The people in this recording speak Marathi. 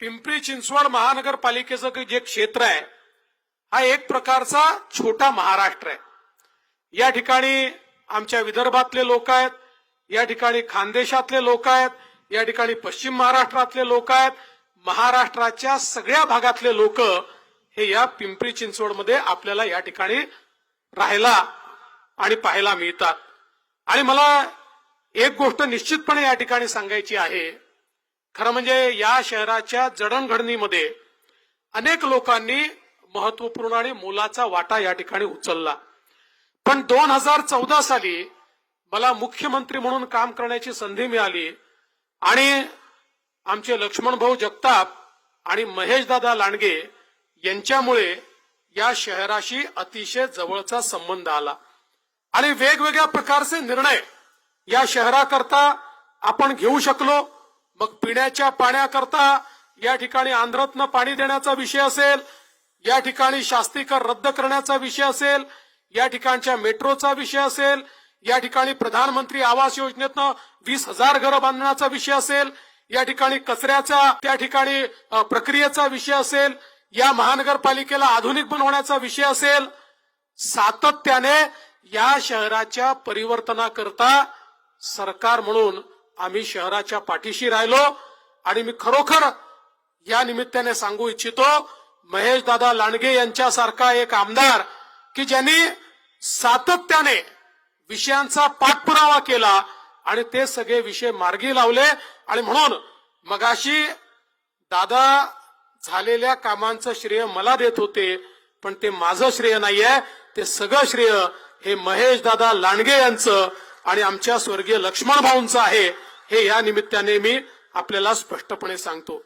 पिंपरी चिंचवड महानगरपालिकेचं जे क्षेत्र आहे हा एक प्रकारचा छोटा महाराष्ट्र आहे. या ठिकाणी आमच्या विदर्भातले लोक आहेत या ठिकाणी खानदेशातले लोक आहेत या ठिकाणी पश्चिम महाराष्ट्रातले लोक आहेत महाराष्ट्राच्या सगळ्या भागातले लोक हे या पिंपरी चिंचवडमध्ये आपल्याला या ठिकाणी राहायला आणि पाहायला मिळतात. आणि मला एक गोष्ट निश्चितपणे या ठिकाणी सांगायची आहे खरं म्हणजे या शहराच्या जडणघडणीमध्ये अनेक लोकांनी महत्त्वपूर्ण आणि मोलाचा वाटा या ठिकाणी उचलला. पण दोन हजार चौदा साली मला मुख्यमंत्री म्हणून काम करण्याची संधी मिळाली आणि आमचे लक्ष्मण भाऊ जगताप आणि महेशदादा लांडगे यांच्यामुळे या शहराशी अतिशय जवळचा संबंध आला. आणि वेगवेगळ्या प्रकारचे निर्णय या शहराकरता आपण घेऊ शकलो. मग पिण्याच्या पाण्याकरता या ठिकाणी आंध्रातनं पाणी देण्याचा विषय असेल या ठिकाणी शास्तीकर रद्द करण्याचा विषय असेल या ठिकाणच्या मेट्रोचा विषय असेल या ठिकाणी प्रधानमंत्री आवास योजनेतनं वीस हजार घरं बांधण्याचा विषय असेल या ठिकाणी कचऱ्याचा त्या ठिकाणी प्रक्रियेचा विषय असेल या महानगरपालिकेला आधुनिक बनवण्याचा विषय असेल सातत्याने या शहराच्या परिवर्तनाकरता सरकार म्हणून आम्ही शहराच्या पाठीशी राहिलो आणि मी खरोखर या निमित्ताने सांगू इच्छितो महेश दादा लांडगे यांच्यासारखा एक आमदार की ज्यांनी सातत्याने विषयांचा पाठपुरावा केला आणि ते सगळे विषय मार्गी लावले. आणि म्हणून मगाशी दादा झालेल्या कामांचं श्रेय मला देत होते पण ते माझं श्रेय नाहीये. ते सगळं श्रेय हे महेश दादा लांडगे यांचं आणि आमच्या स्वर्गीय लक्ष्मण भाऊंचं आहे. हे या निमित्ताने मी आपल्याला स्पष्टपणे सांगतो.